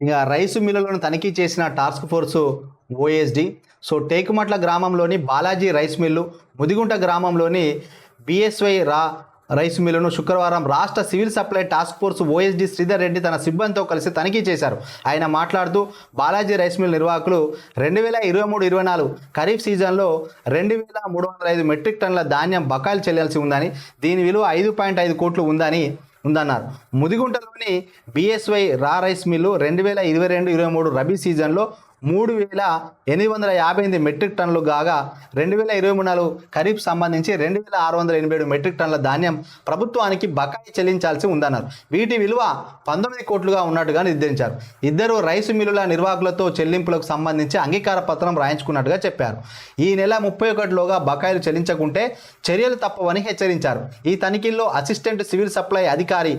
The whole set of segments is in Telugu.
ఇక రైసు మిల్లులను తనిఖీ చేసిన టాస్క్ ఫోర్సు ఓఎస్డి సో టేకుమట్ల గ్రామంలోని బాలాజీ రైస్ మిల్లు ముదిగుంట గ్రామంలోని బిఎస్వై రా రైస్ మిల్లును శుక్రవారం రాష్ట్ర civil supply task force OSD Sridhar Reddy తన సిబ్బందితో కలిసి తనిఖీ చేశారు. ఆయన మాట్లాడుతూ బాలాజీ రైస్ మిల్ నిర్వాహకులు రెండు వేల ఇరవై మూడు ఇరవై నాలుగు ఖరీఫ్ సీజన్లో రెండు వేల మూడు వందల ఐదు మెట్రిక్ టన్నుల ధాన్యం బకాయిలు చెల్లాల్సి ఉందని దీని విలువ ఐదు పాయింట్ ఐదు కోట్లు ఉందని ఉందన్నారు. ముదిగుంటలోని బిఎస్వై రా రైస్ మిల్లు రెండు వేల ఇరవై రెండు ఇరవై మూడు రబీ సీజన్లో మూడు వేల ఎనిమిది వందల యాభై ఎనిమిది మెట్రిక్ టన్నులు కాగా రెండు వేల ఇరవై మూడు నాలుగు ఖరీఫ్ సంబంధించి రెండు వేల ఆరు వందల ఎనభై ఏడు మెట్రిక్ టన్నుల ధాన్యం ప్రభుత్వానికి బకాయి చెల్లించాల్సి ఉందన్నారు. వీటి విలువ పంతొమ్మిది కోట్లుగా ఉన్నట్టుగా నిర్ధారించారు. ఇద్దరు రైసు మిల్లుల నిర్వాహకులతో చెల్లింపులకు సంబంధించి అంగీకార పత్రం రాయించుకున్నట్టుగా చెప్పారు. ఈ నెల ముప్పై ఒకటిలోగా బకాయిలు చెల్లించకుంటే చర్యలు తప్పవని హెచ్చరించారు. ఈ తనిఖీల్లో అసిస్టెంట్ సివిల్ సప్లై అధికారి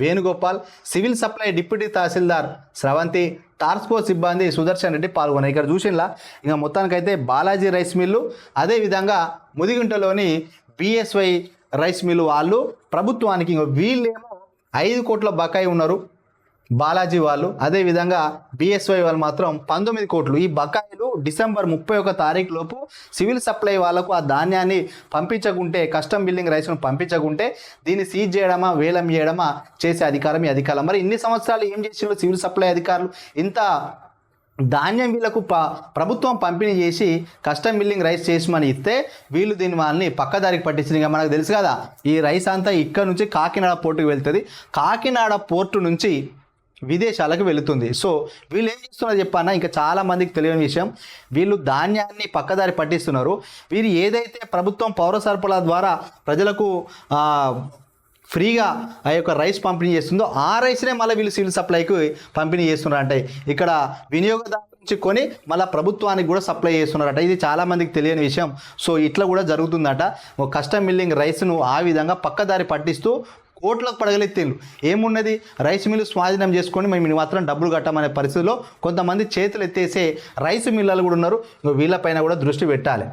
Venugopal civil supply deputy tahsildar Sravanthi task force సిబ్బంది సుదర్శన్ రెడ్డి పాల్గొన్నారు. ఇక్కడ చూసినలా ఇంకా మొత్తానికైతే బాలాజీ రైస్ మిల్లు అదేవిధంగా ముదిగుంటలోని బిఎస్వై రైస్ మిల్లు వాళ్ళు ప్రభుత్వానికి ఇంకో వీళ్ళేమో ఐదు కోట్ల బకాయి ఉన్నారు. బాలాజీ వాళ్ళు అదేవిధంగా బిఎస్వై వాళ్ళు మాత్రం పంతొమ్మిది కోట్లు. ఈ బకాయిలు డిసెంబర్ ముప్పై ఒక తారీఖు లోపు సివిల్ సప్లై వాళ్ళకు ఆ ధాన్యాన్ని పంపించకుంటే కస్టమ్ బిల్డింగ్ రైస్ను పంపించకుంటే దీన్ని సీజ్ చేయడమా వేలం చేయడమా చేసే అధికారం ఈ అధికారం. మరి ఇన్ని సంవత్సరాలు ఏం చేసిండ్రు సివిల్ సప్లై అధికారులు? ఇంత ధాన్యం వీళ్ళకు ప ప్రభుత్వం పంపిణీ చేసి కస్టమ్ బిల్లింగ్ రైస్ చేసమని ఇస్తే వీళ్ళు దీని వాళ్ళని పక్కదారికి పట్టించింది మనకు తెలుసు కదా ఈ రైస్ అంతా ఇక్కడ నుంచి కాకినాడ పోర్టుకు వెళ్తుంది. కాకినాడ పోర్టు నుంచి విదేశాలకు వెళుతుంది. సో వీళ్ళు ఏం చేస్తున్నారు చెప్పానా ఇంకా చాలా మందికి తెలియని విషయం. వీళ్ళు ధాన్యాన్ని పక్కదారి పట్టిస్తున్నారు. వీరు ఏదైతే ప్రభుత్వం పౌర సరఫరా ద్వారా ప్రజలకు ఫ్రీగా ఆ యొక్క రైస్ పంపిణీ చేస్తుందో ఆ రైస్నే మళ్ళీ వీళ్ళు సివిల్ సప్లైకి పంపిణీ చేస్తున్నారంట ఇక్కడ వినియోగదారు నుంచి కొని మళ్ళీ ప్రభుత్వానికి కూడా సప్లై చేస్తున్నారట. ఇది చాలా మందికి తెలియని విషయం. సో ఇట్లా కూడా జరుగుతుందట. ఒక కస్టమ్ మిల్లింగ్ రైస్ను ఆ విధంగా పక్కదారి పట్టిస్తూ కోట్లకు పడగలెత్తేళ్ళు. ఏమున్నది? రైస్ మిల్లు స్వాధీనం చేసుకొని మేము మాత్రం డబ్బులు కట్టమనే పరిస్థితిలో కొంతమంది చేతులు ఎత్తేసే రైస్ మిల్లలు కూడా ఉన్నారు. ఇంకో వీళ్ళపైన కూడా దృష్టి పెట్టాలి.